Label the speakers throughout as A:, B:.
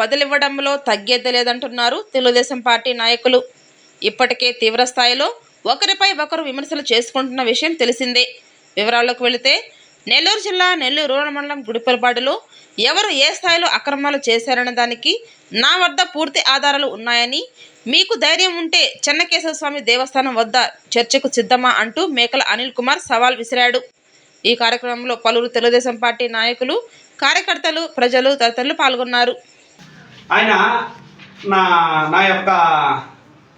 A: బదులివ్వడంలో తగ్గేది లేదంటున్నారు తెలుగుదేశం పార్టీ నాయకులు. ఇప్పటికే తీవ్ర స్థాయిలో ఒకరిపై ఒకరు విమర్శలు చేసుకుంటున్న విషయం తెలిసిందే. వివరాల్లోకి వెళితే నెల్లూరు జిల్లా నెల్లూరు రూరల్ మండలం గుడిపల్పాడులో ఎవరు ఏ స్థాయిలో అక్రమాలు చేశారనే దానికి నా వద్ద పూర్తి ఆధారాలు ఉన్నాయని మీకు ధైర్యం ఉంటే చెన్నకేశవ స్వామి దేవస్థానం వద్ద చర్చకు సిద్ధమా అంటూ మేకల అనిల్ కుమార్ సవాల్ విసిరాడు. ఈ కార్యక్రమంలో పలువురు తెలుగుదేశం పార్టీ నాయకులు కార్యకర్తలు ప్రజలు తదితరులు పాల్గొన్నారు.
B: ఆయన నా నా యొక్క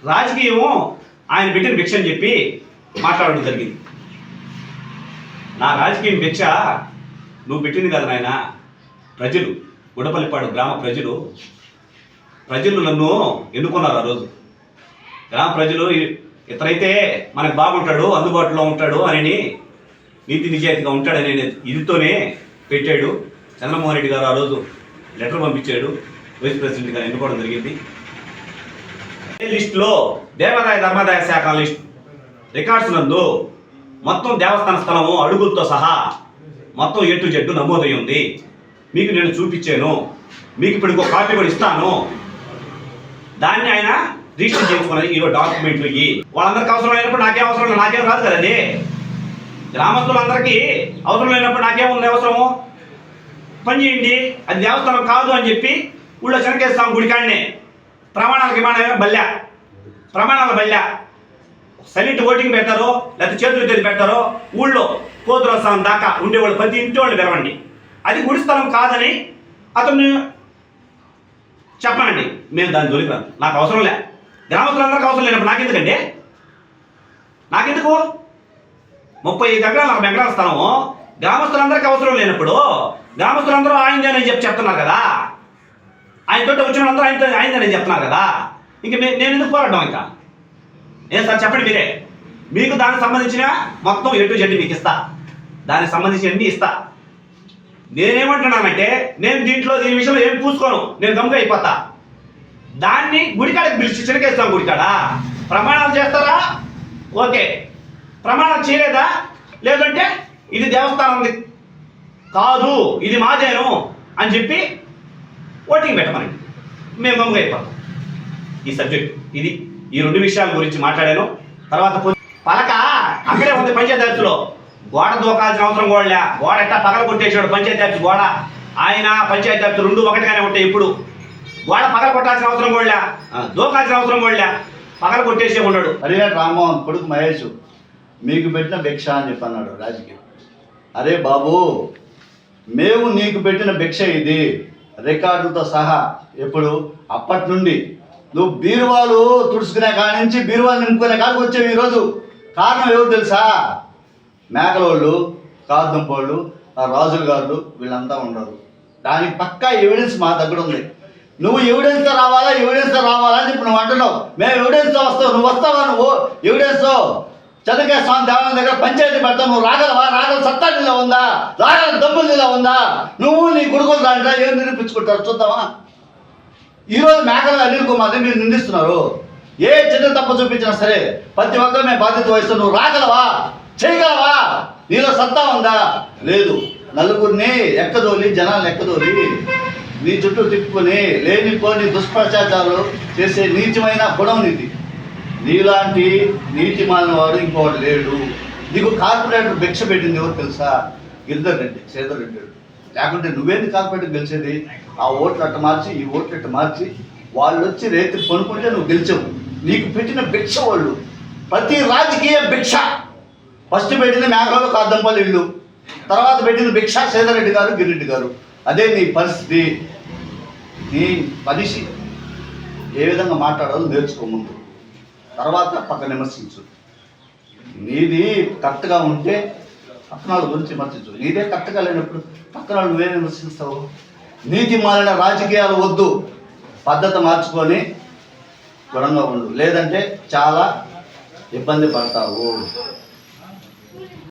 B: రాజకీయము ఆయన పెట్టిన భిక్ష అని చెప్పి మాట్లాడడం జరిగింది. నా రాజకీయం భిక్ష నువ్వు పెట్టింది కదా నాయన. ప్రజలు గుడపల్లిపాడు గ్రామ ప్రజలు ప్రజలు నన్ను ఎన్నుకున్నారు ఆ రోజు. గ్రామ ప్రజలు ఇతరైతే మనకు బాగుంటాడు అందుబాటులో ఉంటాడు అని నీతి నిజాయితీగా ఉంటాడని ఇదితోనే పెట్టాడు. చంద్రమోహన్ రెడ్డి గారు ఆ రోజు లెటర్ పంపించాడు. వైస్ ప్రెసిడెంట్గా ఎన్నుకోవడం జరిగింది. ఈ లిస్టులో దేవాదాయ ధర్మాదాయ శాఖ లిస్ట్ రికార్డ్స్ నందు మొత్తం దేవస్థాన స్థలము అడుగులతో సహా మొత్తం ఎటు జడ్డు నమోదై ఉంది. మీకు నేను చూపించాను. మీకు ఇప్పుడు ఇంకో కాపీ కూడా ఇస్తాను. దాన్ని ఆయన రిజిస్టర్ చేసుకున్నది ఈరో డాక్యుమెంట్లు ఇవి. వాళ్ళందరికీ అవసరం అయినప్పుడు నాకేం అవసరం నాకేం కాదు రాదు కదండి. గ్రామస్తులందరికీ అవసరం లేనప్పుడు నాకేముంది అవసరము? పని చేయండి. అది దేవస్థానం కాదు అని చెప్పి ఊళ్ళో శనకేస్తాం గుడికాడనే. ప్రమాణాలకి విమానమే బల్యా ప్రమాణాల బల్యా సైలెంట్ ఓటింగ్ పెడతారో లేకపోతే చేతులు ఎత్తి పెడతారో ఊళ్ళో పోతురస్థానం దాకా ఉండేవాళ్ళు ప్రతి ఇంటి వాళ్ళు పిలవండి. అది గుడి స్థలం కాదని అతను చెప్పనండి. మేము దాని జోలికి రాదు. నాకు అవసరం లే. గ్రామస్తులందరికీ అవసరం లేనప్పుడు నాకెందుకండి? నాకెందుకు? ముప్పై ఐదు ఎకరాలు నాకు ఎకరాల స్థలము గ్రామస్తులందరికీ అవసరం లేనప్పుడు గ్రామస్తులందరూ ఆయనదేనని చెప్పి చెప్తున్నారు కదా. ఆయన తోట వచ్చిన అందరూ ఆయన ఆయనదేనని చెప్తున్నారు కదా. ఇంక మే- నేను ఎందుకు పోరాడడం ఇంకా? ఏం సార్ చెప్పండి మీరే. మీకు దానికి సంబంధించిన మొత్తం ఎటు జడ్డి మీకు ఇస్తా. దానికి సంబంధించి అన్ని ఇస్తా. నేనేమంటున్నానంటే నేను దీంట్లో దీని విషయంలో ఏం పూసుకోను. నేను గమ్ముగా అయిపోతా. దాన్ని గుడికాడకి పిలిచి చిరకేస్తాం గుడికాడ? ప్రమాణాలు చేస్తారా? ఓకే. ప్రమాణాలు చేయలేదా? లేదంటే ఇది దేవస్థానం కాదు ఇది మాదేను అని చెప్పి ఓటింగ్ పెట్టమని మేము గమ్ముగా అయిపోతాం ఈ సబ్జెక్ట్ ఇది ఈ రెండు విషయాల గురించి మాట్లాడాను. తర్వాత పలక అక్కడే ఉంది పంచాయతీరాజ్లో. గోడ దూకాల్సిన అవసరం కూడా గోడ ఎట్టా పగల కొట్టేసాడు పంచాయతీరాజ్ గోడ? ఆయన పంచాయతీరాజ్ రెండు ఒకటిగానే ఉంటాయి ఇప్పుడు గోడ పగల కొట్టాల్సిన అవసరం కూడా దూకాల్సిన అవసరం కూడా పగల కొట్టేసే ఉన్నాడు.
C: అడిగాడు రామ్మోహన్ కొడుకు మహేష్ మీకు పెట్టిన భిక్ష అని చెప్పన్నాడు రాజకీయం. అరే బాబు మేము నీకు పెట్టిన భిక్ష ఇది. రికార్డులతో సహా ఎప్పుడు అప్పటి నుండి. నువ్వు బీరువాలు తుడుచుకునే కాడి నుంచి బీరువాలు నింపుకునే కాడికి వచ్చేవి ఈరోజు కారణం ఎవరు తెలుసా? మేకలోళ్ళు కాదుంపోళ్ళు రాజుల గారులు గారు వీళ్ళంతా ఉండరు. దానికి పక్కా ఎవిడెన్స్ మా దగ్గర ఉంది. నువ్వు ఎవిడెన్స్తో రావాలా ఎవిడెన్స్తో రావాలా అని ఇప్పుడు నువ్వు అంటున్నావు. మేము ఎవిడెన్స్తో వస్తావు నువ్వు వస్తావా నువ్వు? ఎవిడెన్స్తో చంద్రకే స్వామి దేవాలయం దగ్గర పంచాయతీ పెడతావు నువ్వు రాగలవా? రాగల సత్తా నీలో ఉందా? రాగల డబ్బులు నీలో ఉందా? నువ్వు నీ కొడుకులు దాంట్లో ఏం నిరూపించుకుంటారు? చూద్దామా? ఈరోజు మేకల అనిల్ కుమార్ని మీరు నిందిస్తున్నారు. ఏ చిన్న తప్పు చూపించినా సరే ప్రతి ఒక్కరు మేము బాధ్యత వహిస్తాం నువ్వు రాగలవా? చేయగలవా? నీలో సత్తా ఉందా? లేదు. నలుగురిని ఎక్కదోలి జనాలను ఎక్కదోలి నీ చుట్టూ తిప్పుకొని లేనిపోని దుష్ప్రచారాలు చేసే నీచమైన గుణం నీది. నీలాంటి నీతి మాలిన వాడు ఇంకోటి లేడు. నీకు కార్పొరేటర్ భిక్ష పెట్టింది ఎవరు తెలుసా? గిరిధర్ రెడ్డి శ్రీధర్ రెడ్డి లేకుంటే నువ్వేంది కార్పొరేటర్ గెలిచేది? ఆ ఓట్లు అట్ట మార్చి ఈ ఓట్లు అట్ట మార్చి వాళ్ళు వచ్చి రైతు కొనుక్కుంటే నువ్వు గెలిచావు. నీకు పెట్టిన భిక్ష వాళ్ళు. ప్రతి రాజకీయ భిక్ష. ఫస్ట్ పెట్టింది మేఘాలు కాదంపల్లి ఇల్లు తర్వాత పెట్టింది భిక్ష శ్రీధర్ గారు గిరిరెడ్డి గారు. అదే నీ పరిస్థితి. నీ మనిషి ఏ విధంగా మాట్లాడాలో నేర్చుకో ముందు. తర్వాత పక్కన విమర్శించు. నీది కరెక్ట్గా ఉంటే పక్కన గురించి విమర్శించు. నీదే కరెక్ట్గా లేనప్పుడు పక్కన వాళ్ళు నువ్వే విమర్శిస్తావు? నీతి మారిన రాజకీయాలు వద్దు. పద్ధతి మార్చుకొని గుణంగా ఉండు. లేదంటే చాలా ఇబ్బంది పడతావు.